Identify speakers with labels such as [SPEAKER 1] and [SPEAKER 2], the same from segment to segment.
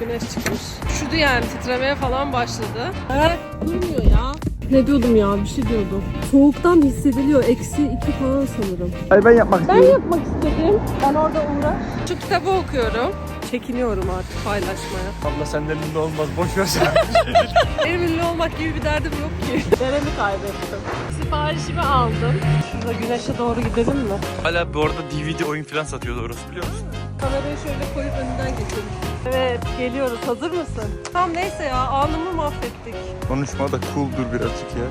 [SPEAKER 1] Güneş çıkmış. Üşüdü yani titremeye falan başladı. Evet durmuyor ya. Ne diyordum ya bir şey diyordum. Soğuktan hissediliyor. Eksi iki falan sanırım.
[SPEAKER 2] Ay ben yapmak
[SPEAKER 1] Ben
[SPEAKER 2] istiyorum.
[SPEAKER 1] yapmak istedim. Ben orada uğraş. Şu kitabı okuyorum. Çekiniyorum artık paylaşmaya.
[SPEAKER 2] Abla senden ünlü olmaz boş ver sen.
[SPEAKER 1] Benim ünlü olmak gibi bir derdim yok ki. Neremi kaybettim. Siparişimi aldım. Şurada güneşe doğru gidelim mi?
[SPEAKER 2] Hala bu arada DVD oyun falan satıyordu orası biliyor musun?
[SPEAKER 1] Kamerayı şöyle koyup önünden geçelim. Evet geliyoruz. Hazır mısın? Tam neyse ya anımı mahvettik.
[SPEAKER 2] Konuşma da cool dur birazcık ya.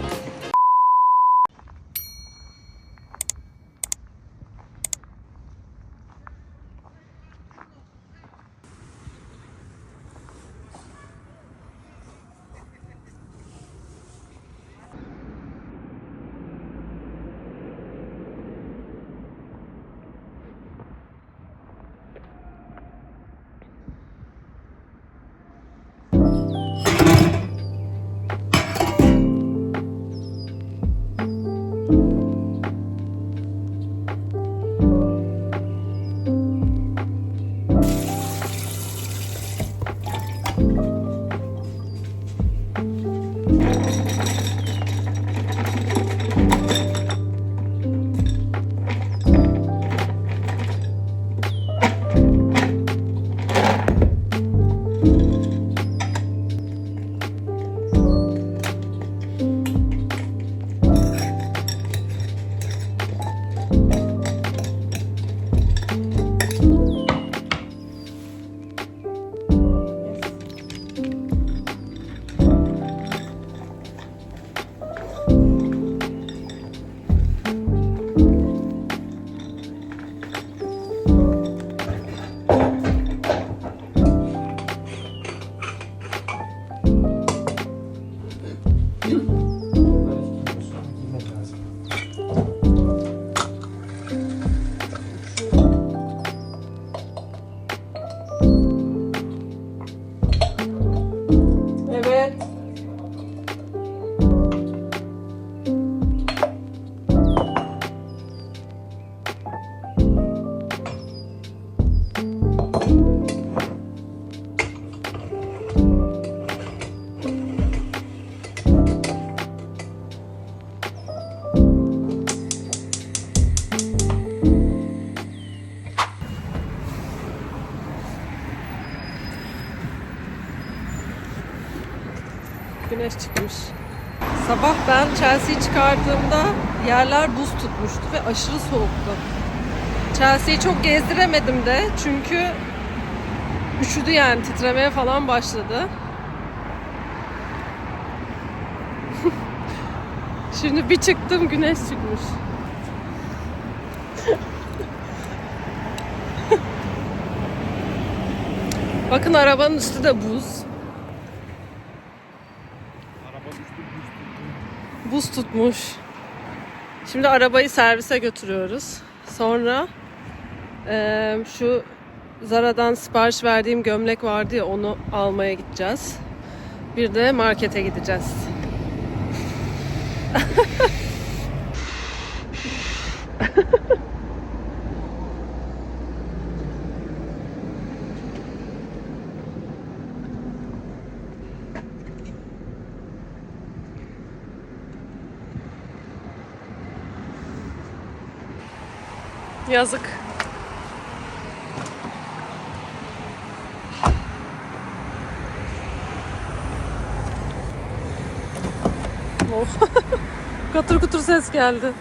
[SPEAKER 1] Güneş çıkmış. Sabah ben Chelsea'yi çıkardığımda yerler buz tutmuştu ve aşırı soğuktu. Chelsea'yi çok gezdiremedim de çünkü üşüdü yani titremeye falan başladı. Şimdi bir çıktım güneş çıkmış. Bakın arabanın üstü de buz. Buz tutmuş. Şimdi arabayı servise götürüyoruz. Sonra eee, şu Zara'dan sipariş verdiğim gömlek vardı ya onu almaya gideceğiz. Bir de markete gideceğiz. Yazık. Of. Katır kutur ses geldi.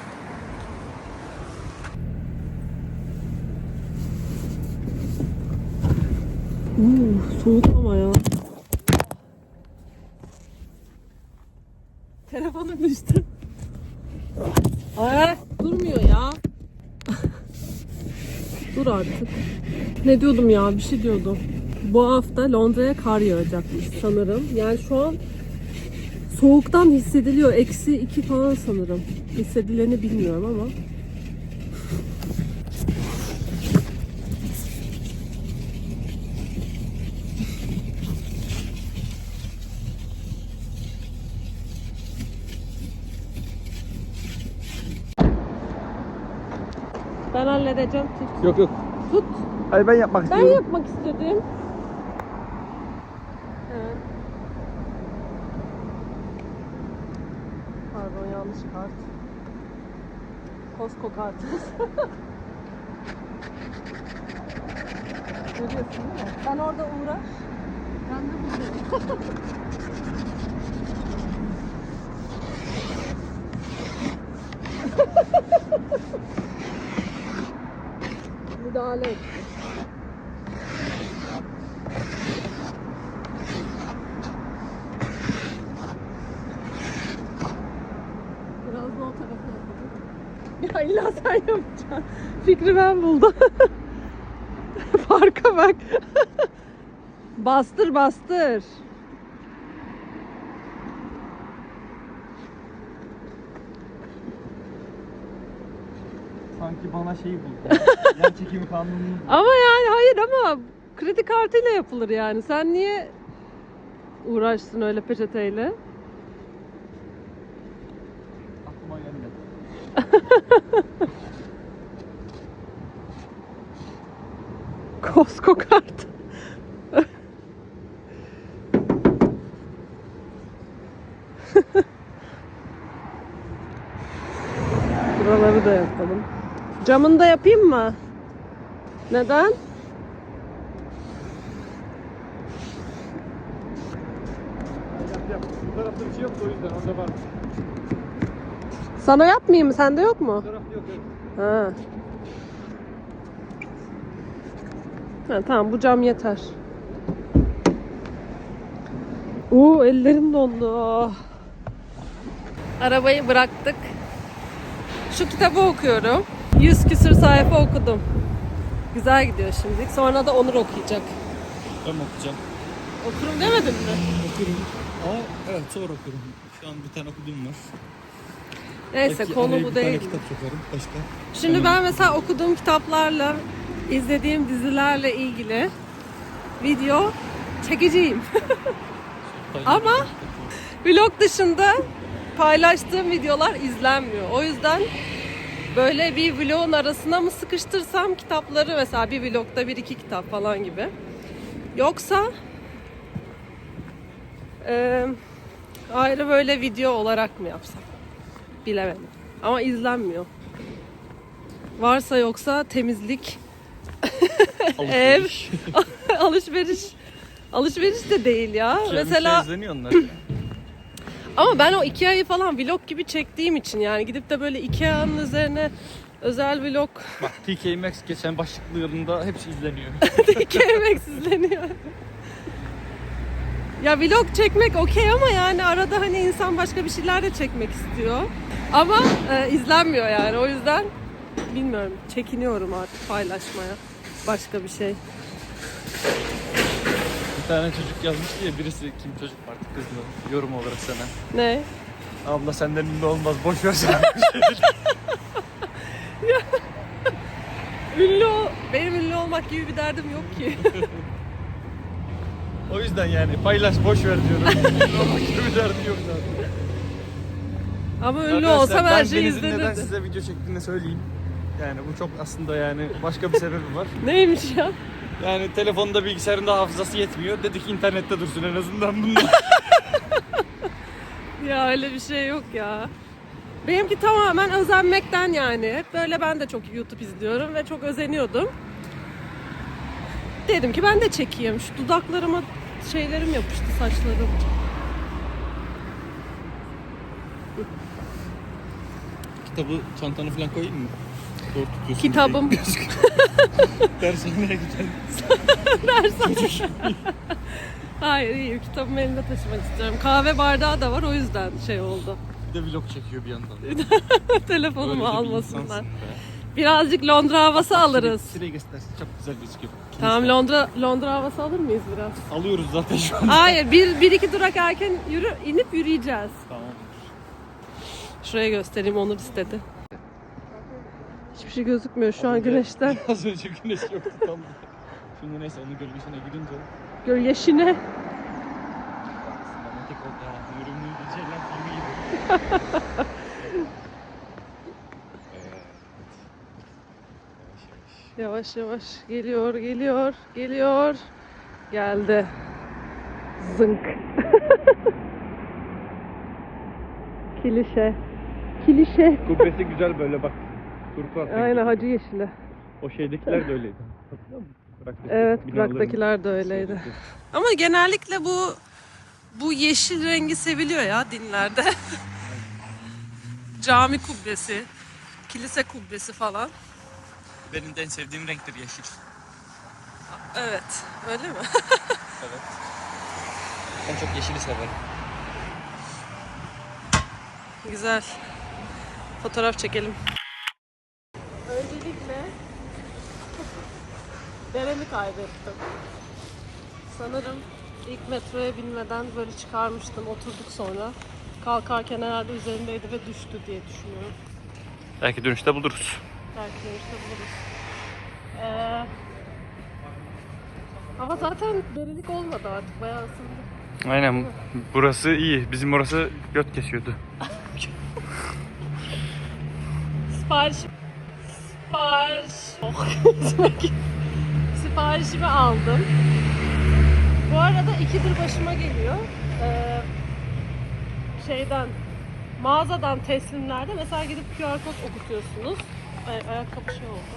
[SPEAKER 1] Uuu, soğuk ama ya. Telefonum düştü. Ay, durmuyor ya. Dur artık. Ne diyordum ya? Bir şey diyordum. Bu hafta Londra'ya kar yağacakmış sanırım. Yani şu an soğuktan hissediliyor. Eksi iki falan sanırım. Hissedileni bilmiyorum ama. Ben halledeceğim.
[SPEAKER 2] Yok yok.
[SPEAKER 1] Tut.
[SPEAKER 2] Hayır ben yapmak
[SPEAKER 1] ben
[SPEAKER 2] istiyorum.
[SPEAKER 1] Ben yapmak istedim. Evet. Pardon yanlış kart. Costco kartı. Görüyorsun değil mi? Ben orada uğraş. Ben de buradayım. Müdahale etti. Biraz da o tarafa yapalım. Ya illa sen yapacaksın. Fikri ben buldum. Farka bak. bastır bastır.
[SPEAKER 2] Sanki bana şey buldu. Yer çekimi kanununu
[SPEAKER 1] Ama yani hayır ama kredi kartıyla yapılır yani. Sen niye uğraşsın öyle peçeteyle?
[SPEAKER 2] aklıma gelmedi.
[SPEAKER 1] Costco kart. Buraları da yapalım. Camını da yapayım mı? Neden?
[SPEAKER 2] Yap yap. Bu tarafta bir şey yok o yüzden orada var.
[SPEAKER 1] Sana yapmayayım mı? Sende yok mu?
[SPEAKER 2] Bu tarafta yok. evet.
[SPEAKER 1] Ha. ha. Tamam bu cam yeter. Oo ellerim dondu. Arabayı bıraktık. Şu kitabı okuyorum. 100 küsür sayfa okudum. Güzel gidiyor şimdi. Sonra da Onur okuyacak.
[SPEAKER 2] Ben okuyacağım?
[SPEAKER 1] Okurum demedin mi?
[SPEAKER 2] Okurum. Ama evet sonra okurum. Şu an bir tane okuduğum var.
[SPEAKER 1] Neyse
[SPEAKER 2] Belki
[SPEAKER 1] konu bu değil.
[SPEAKER 2] kitap sokarım. Başka?
[SPEAKER 1] Şimdi ben mesela okuduğum kitaplarla, izlediğim dizilerle ilgili video çekeceğim. Ama vlog dışında paylaştığım videolar izlenmiyor. O yüzden böyle bir vlogun arasına mı sıkıştırsam kitapları mesela bir vlogda bir iki kitap falan gibi. Yoksa eee, ayrı böyle video olarak mı yapsam? Bilemedim. Ama izlenmiyor. Varsa yoksa temizlik, ev, alışveriş. Alışveriş de değil ya. Mesela
[SPEAKER 2] izleniyor onlar.
[SPEAKER 1] Ama ben o Ikea'yı falan vlog gibi çektiğim için yani gidip de böyle Ikea'nın üzerine özel vlog
[SPEAKER 2] Bak TK Maxx geçen başlıklı yılında hepsi izleniyor.
[SPEAKER 1] Ikea izleniyor. Ya vlog çekmek okey ama yani arada hani insan başka bir şeyler de çekmek istiyor. Ama e, izlenmiyor yani o yüzden bilmiyorum çekiniyorum artık paylaşmaya başka bir şey.
[SPEAKER 2] Bir tane çocuk yazmıştı ya birisi kim çocuk artık kız mı? Yorum olarak sana.
[SPEAKER 1] Ne?
[SPEAKER 2] Abla senden ünlü olmaz boş ver sen.
[SPEAKER 1] Ünlü ol- benim ünlü olmak gibi bir derdim yok ki.
[SPEAKER 2] o yüzden yani paylaş boş ver diyorum. ünlü olmak gibi bir derdi yok zaten.
[SPEAKER 1] Ama ünlü olsam her
[SPEAKER 2] ben
[SPEAKER 1] şey
[SPEAKER 2] Deniz'in neden
[SPEAKER 1] izlenirdi.
[SPEAKER 2] size video çektiğini söyleyeyim. Yani bu çok aslında yani başka bir sebebi var.
[SPEAKER 1] Neymiş ya?
[SPEAKER 2] Yani telefonda bilgisayarında hafızası yetmiyor. Dedik internette dursun en azından bunlar.
[SPEAKER 1] Ya öyle bir şey yok ya. Benimki tamamen özenmekten yani. Hep böyle ben de çok YouTube izliyorum ve çok özeniyordum. Dedim ki ben de çekeyim. Şu dudaklarıma şeylerim yapıştı saçlarım.
[SPEAKER 2] Kitabı çantana falan koyayım mı? Doğru tutuyorsun.
[SPEAKER 1] Kitabım.
[SPEAKER 2] Dershaneye gideceğim.
[SPEAKER 1] Hayır iyi kitabımı elimde taşımak istiyorum. Kahve bardağı da var o yüzden şey oldu.
[SPEAKER 2] Bir de vlog çekiyor bir yandan.
[SPEAKER 1] Telefonumu
[SPEAKER 2] Böyle
[SPEAKER 1] almasınlar. Birazcık Londra havası alırız.
[SPEAKER 2] Şurayı göstersin çok güzel gözüküyor.
[SPEAKER 1] Tamam Londra Londra havası alır mıyız biraz?
[SPEAKER 2] Alıyoruz zaten şu an.
[SPEAKER 1] Hayır bir, bir iki durak erken yürü inip yürüyeceğiz.
[SPEAKER 2] Tamam.
[SPEAKER 1] Şuraya göstereyim Onur istedi. Hiçbir şey gözükmüyor şu an güneşten.
[SPEAKER 2] Az önce güneş yoktu tam. Şimdi neyse onun gölgesine girince.
[SPEAKER 1] Gölgeşine.
[SPEAKER 2] Dramatik oldu ya. Yorumlu şeyler filmi gibi. Evet. Yavaş yavaş.
[SPEAKER 1] Yavaş yavaş geliyor geliyor geliyor. Geldi. Zınk. Kilişe. Kilişe.
[SPEAKER 2] Kubbesi güzel böyle bak. Turkuaz. rengi.
[SPEAKER 1] Aynen hacı yeşili.
[SPEAKER 2] O şeydekiler de öyleydi.
[SPEAKER 1] Evet Prag'dakiler de öyleydi. Ama genellikle bu bu yeşil rengi seviliyor ya dinlerde. Cami kubbesi, kilise kubbesi falan.
[SPEAKER 2] Benim de en sevdiğim renktir yeşil.
[SPEAKER 1] Evet, öyle mi?
[SPEAKER 2] Evet. En çok yeşili severim.
[SPEAKER 1] Güzel. Fotoğraf çekelim. Deremi kaybettim. Sanırım ilk metroya binmeden böyle çıkarmıştım. Oturduk sonra. Kalkarken herhalde üzerindeydi ve düştü diye düşünüyorum.
[SPEAKER 2] Belki dönüşte buluruz.
[SPEAKER 1] Belki dönüşte buluruz. Ee, ama zaten derilik olmadı artık. Bayağı ısındı.
[SPEAKER 2] Aynen. Burası iyi. Bizim orası göt kesiyordu.
[SPEAKER 1] Sipariş... Sipariş... Oh. Siparişimi aldım. Bu arada ikidir başıma geliyor. Ee, şeyden, mağazadan teslimlerde mesela gidip QR kod okutuyorsunuz. Ay, ayakkabı şey oldu.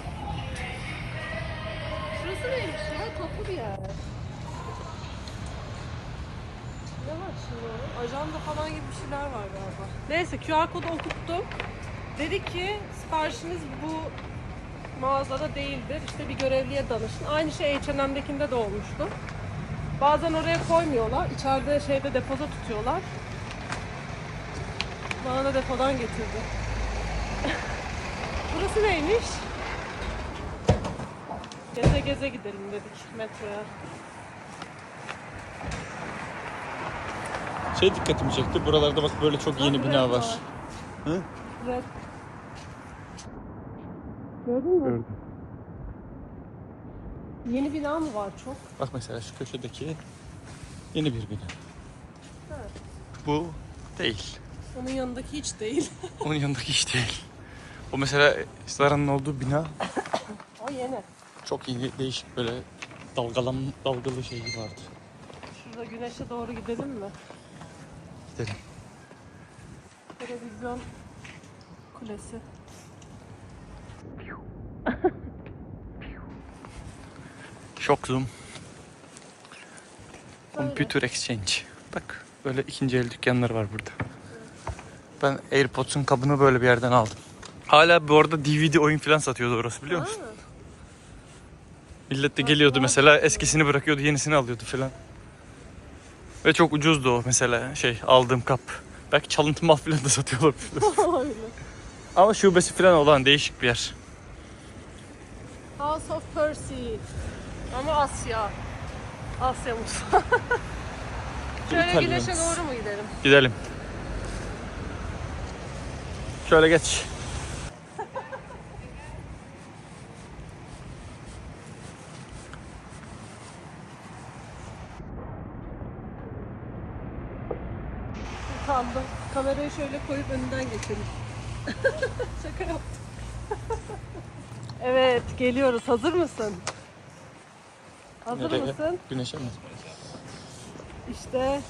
[SPEAKER 1] Şurası neymiş ya? Toplu bir yer. Ne var şimdi orada? Ajanda falan gibi bir şeyler var galiba. Neyse QR kodu okuttum. Dedi ki siparişiniz bu mağazada değildir. İşte bir görevliye danışın. Aynı şey H&M'dekinde de olmuştu. Bazen oraya koymuyorlar. İçeride şeyde depoda tutuyorlar. Bana da depodan getirdi. Burası neymiş? Geze geze gidelim dedik metroya.
[SPEAKER 2] Şey dikkatimi çekti. Buralarda bak böyle çok yeni bina var. Hı?
[SPEAKER 1] Red. Gördün mü?
[SPEAKER 2] Gördüm.
[SPEAKER 1] Yeni bina mı var çok?
[SPEAKER 2] Bak mesela şu köşedeki yeni bir bina.
[SPEAKER 1] Evet.
[SPEAKER 2] Bu değil.
[SPEAKER 1] Onun yanındaki hiç değil.
[SPEAKER 2] Onun yanındaki hiç değil. O mesela Zara'nın olduğu bina
[SPEAKER 1] o yeni.
[SPEAKER 2] çok iyi değişik böyle dalgalan dalgalı şeyi vardı.
[SPEAKER 1] Şurada güneşe doğru gidelim mi?
[SPEAKER 2] Gidelim.
[SPEAKER 1] Televizyon kulesi.
[SPEAKER 2] Shock Zoom. Computer Exchange. Bak böyle ikinci el dükkanları var burada. Ben AirPods'un kabını böyle bir yerden aldım. Hala bu arada DVD oyun falan satıyordu orası biliyor musun? Millet de geliyordu mesela eskisini bırakıyordu yenisini alıyordu falan. Ve çok ucuzdu o mesela şey aldığım kap. Belki çalıntı mal falan da satıyorlar. Ama şubesi falan olan değişik bir yer.
[SPEAKER 1] House of Percy. Ama Asya. Asya mutfağı. Şöyle
[SPEAKER 2] İtalyan.
[SPEAKER 1] güneşe doğru mu gidelim?
[SPEAKER 2] Gidelim. Şöyle geç.
[SPEAKER 1] Utandım. Kamerayı şöyle koyup önünden geçelim. Şaka yaptım. evet geliyoruz. Hazır mısın? Hazır
[SPEAKER 2] Nereye?
[SPEAKER 1] mısın?
[SPEAKER 2] Güneşe mi?
[SPEAKER 1] İşte.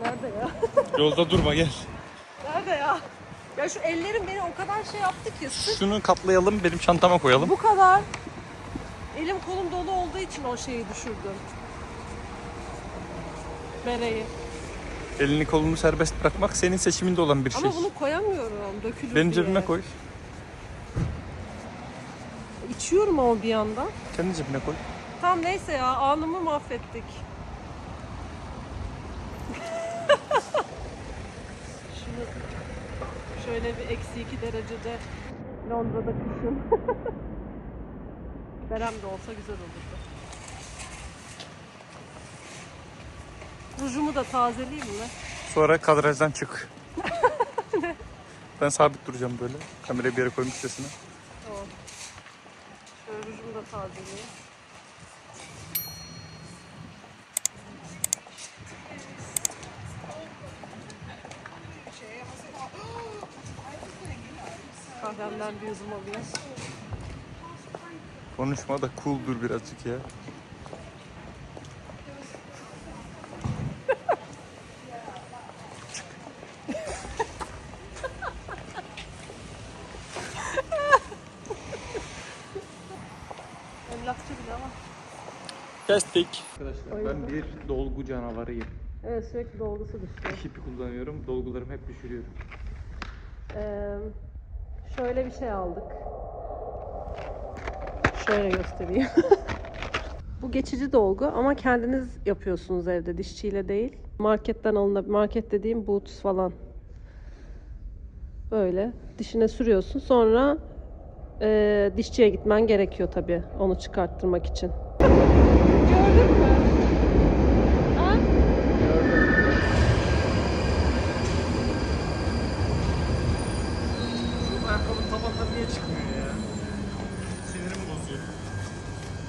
[SPEAKER 1] Nerede ya?
[SPEAKER 2] Yolda durma gel.
[SPEAKER 1] Nerede ya? Ya şu ellerim beni o kadar şey yaptı ki. Sırf
[SPEAKER 2] Şunu katlayalım benim çantama koyalım.
[SPEAKER 1] bu kadar elim kolum dolu olduğu için o şeyi düşürdüm. Bereyi.
[SPEAKER 2] Elini kolunu serbest bırakmak senin seçiminde olan bir şey.
[SPEAKER 1] Ama bunu koyamıyorum. Dökülür
[SPEAKER 2] Benim
[SPEAKER 1] diye.
[SPEAKER 2] cebime koy.
[SPEAKER 1] İçiyorum ama bir yandan.
[SPEAKER 2] Kendi cebine koy.
[SPEAKER 1] Tamam neyse ya anımı mahvettik. Şunu şöyle bir eksi iki derecede Londra'da kışın. Berem de olsa güzel olurdu. Rujumu da tazeleyeyim mi?
[SPEAKER 2] Sonra kadrajdan çık. ben sabit duracağım böyle. Kamerayı bir yere koymuşçasına.
[SPEAKER 1] Da tazeleyeyim. Kahvemden bir yudum alayım.
[SPEAKER 2] Konuşma da cool dur birazcık ya. Kestik. Arkadaşlar ben bir dolgu canavarıyım.
[SPEAKER 1] Evet sürekli dolgusu düşüyor.
[SPEAKER 2] Hipi kullanıyorum. Dolgularımı hep düşürüyorum.
[SPEAKER 1] Ee, şöyle bir şey aldık. Şöyle göstereyim. Bu geçici dolgu ama kendiniz yapıyorsunuz evde dişçiyle değil. Marketten alınabilir. Market dediğim Boots falan. Böyle dişine sürüyorsun. Sonra e, dişçiye gitmen gerekiyor tabii onu çıkarttırmak için.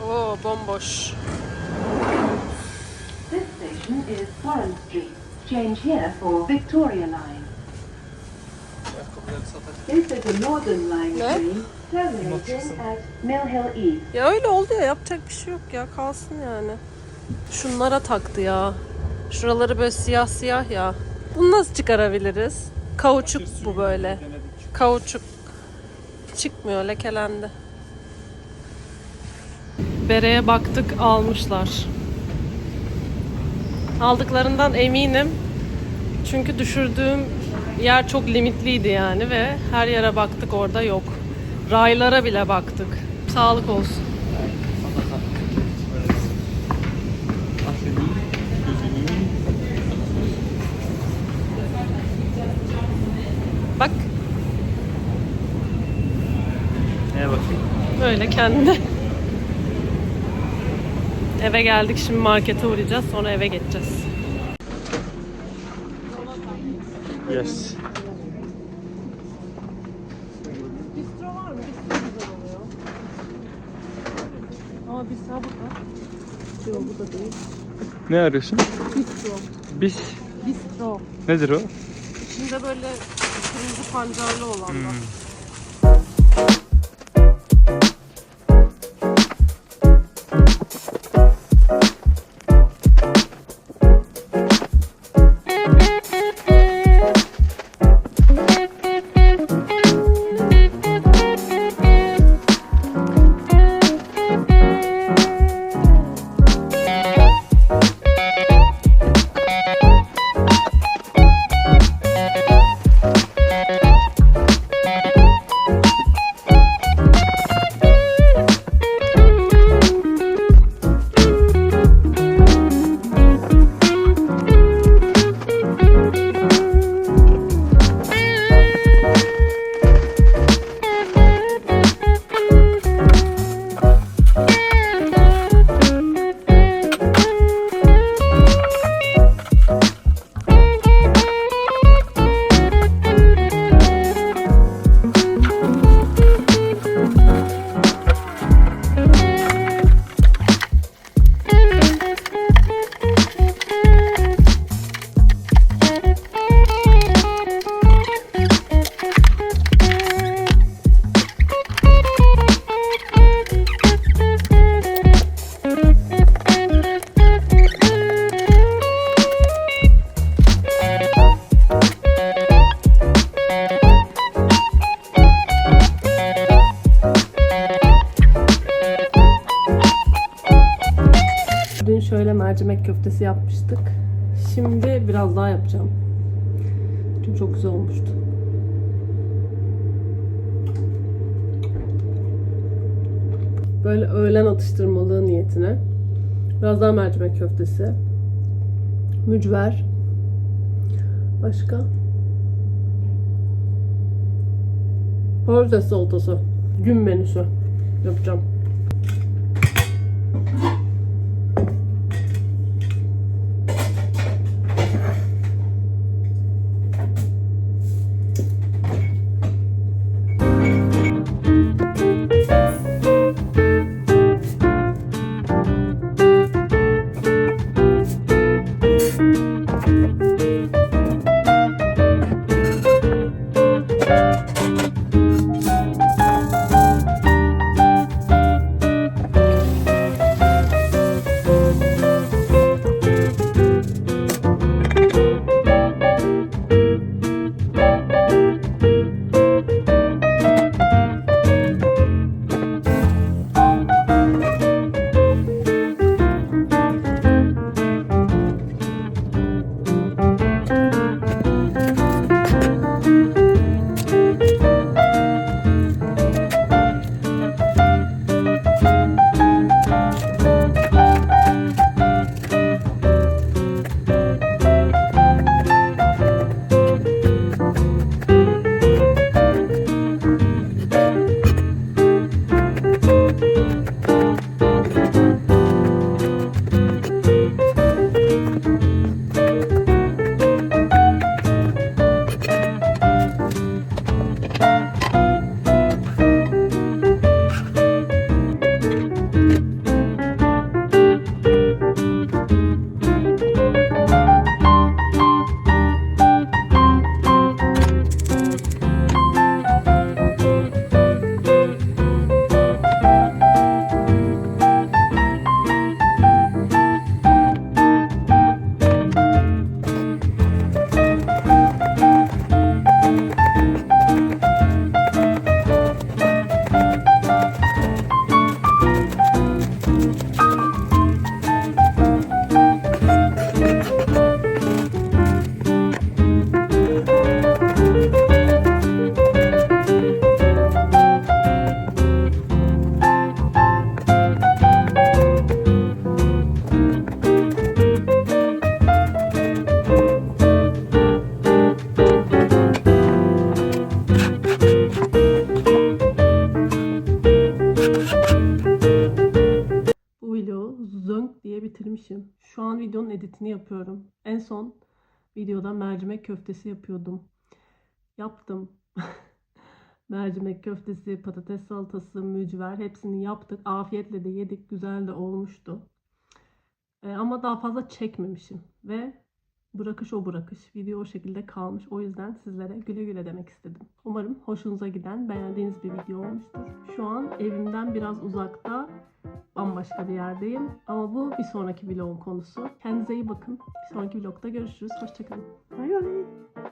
[SPEAKER 1] Oo bomboş.
[SPEAKER 3] This station is Warren Street. Change here for Victoria Line. This is the Northern Line
[SPEAKER 1] Ne?
[SPEAKER 3] train
[SPEAKER 1] Ya öyle oldu ya yapacak bir şey yok ya kalsın yani. Şunlara taktı ya. Şuraları böyle siyah siyah ya. Bunu nasıl çıkarabiliriz? Kauçuk bu böyle. Kauçuk. Çıkmıyor lekelendi. Bereye baktık almışlar. Aldıklarından eminim. Çünkü düşürdüğüm yer çok limitliydi yani ve her yere baktık orada yok. Raylara bile baktık. Sağlık olsun. Bak
[SPEAKER 2] Neye bakayım?
[SPEAKER 1] böyle kendi. Eve geldik şimdi markete uğrayacağız sonra eve geçeceğiz.
[SPEAKER 2] Yes.
[SPEAKER 1] Bistro var mı? Bistro güzel oluyor. Ama bistro burada. Yok bu da değil.
[SPEAKER 2] Ne arıyorsun?
[SPEAKER 1] Bistro.
[SPEAKER 2] Bis.
[SPEAKER 1] Bistro.
[SPEAKER 2] Nedir o?
[SPEAKER 1] İçinde böyle kırmızı pancarlı olanlar. Dün yapacağım. Dün çok güzel olmuştu. Böyle öğlen atıştırmalığı niyetine. Biraz daha mercimek köftesi. Mücver. Başka? Patates salatası. Gün menüsü yapacağım. Videonun editini yapıyorum. En son videoda mercimek köftesi yapıyordum. Yaptım. mercimek köftesi, patates salatası, mücver hepsini yaptık. Afiyetle de yedik. Güzel de olmuştu. Ee, ama daha fazla çekmemişim. Ve bırakış o bırakış. Video o şekilde kalmış. O yüzden sizlere güle güle demek istedim. Umarım hoşunuza giden, beğendiğiniz bir video olmuştur. Şu an evimden biraz uzakta bambaşka bir yerdeyim. Ama bu bir sonraki vlogun konusu. Kendinize iyi bakın. Bir sonraki vlogda görüşürüz. Hoşçakalın. Bay bay.